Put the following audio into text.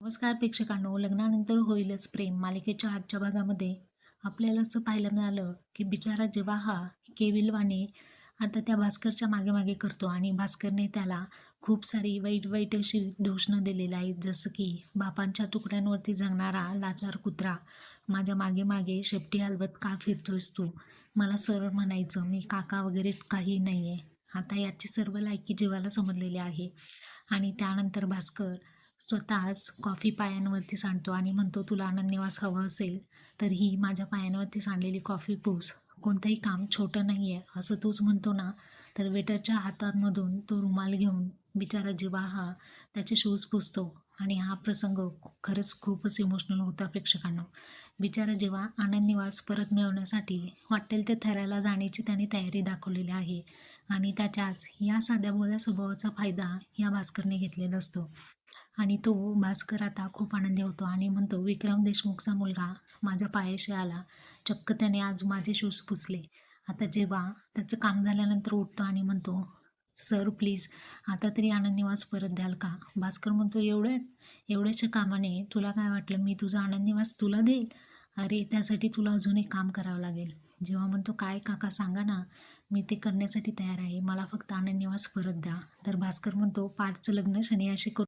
नमस्कार प्रेक्षकांनो लग्नानंतर होईलच प्रेम. मालिकेच्या आजच्या भागामध्ये आपल्याला असं पाहायला मिळालं की बिचारा जेव्हा हा केविलवाणी आता त्या भास्करच्या मागे मागे करतो आणि भास्करने त्याला खूप सारी वाईट वाईट अशी दूषणं दिलेली आहेत. जसं की बापांच्या तुकड्यांवरती जगणारा लाचार कुत्रा माझ्या मागे मागे शेपटी हलवत का फिरतोयस तू? मला सरळ म्हणायचं मी काका वगैरे काही नाही आहे आता याची सर्व लायकी जीवाला समजलेली आहे. आणि त्यानंतर भास्कर स्वतःच कॉफी पायांवरती सांडतो आणि म्हणतो तुला आनंदनिवास हवं असेल तर ही माझ्या पायांवरती सांडलेली कॉफी पूस. कोणतंही काम छोटं नाही आहे असं तूच म्हणतो ना तर वेटरच्या हातांमधून तो रुमाल घेऊन बिचारा जिवा हा त्याचे शूज पुसतो आणि हा प्रसंग खरंच खूपच इमोशनल होता प्रेक्षकांना. बिचारा जेव्हा आनंद निवास परत मिळवण्यासाठी वाटेल ते थरायला जाण्याची त्याने तयारी दाखवलेली आहे आणि त्याच्याच या साध्या बोल्या स्वभावाचा फायदा या भास्करने घेतलेला असतो. आणि तो भास्कर आता खूप आनंदी होतो आणि म्हणतो विक्रम देशमुखचा मुलगा माझ्या पायाशी आला. चक्क त्याने आज माझे शूज पुसले. आता जेव्हा त्याचं काम झाल्यानंतर उठतो आणि म्हणतो सर प्लीज आता तरी आनंद निवास परत द्याल का? भास्कर म्हणतो एवढ्या एवढ्याच्या कामाने तुला काय वाटलं? मी तुझा आनंदनिवास तुला देईल? अरे त्यासाठी तुला अजून एक काम करावं लागेल. जेव्हा म्हणतो काय काका सांगा ना. मी ते करण्यासाठी तयार आहे. मला फक्त आनंदनिवास परत द्या. तर भास्कर म्हणतो पाठचं लग्न शनियाशी करू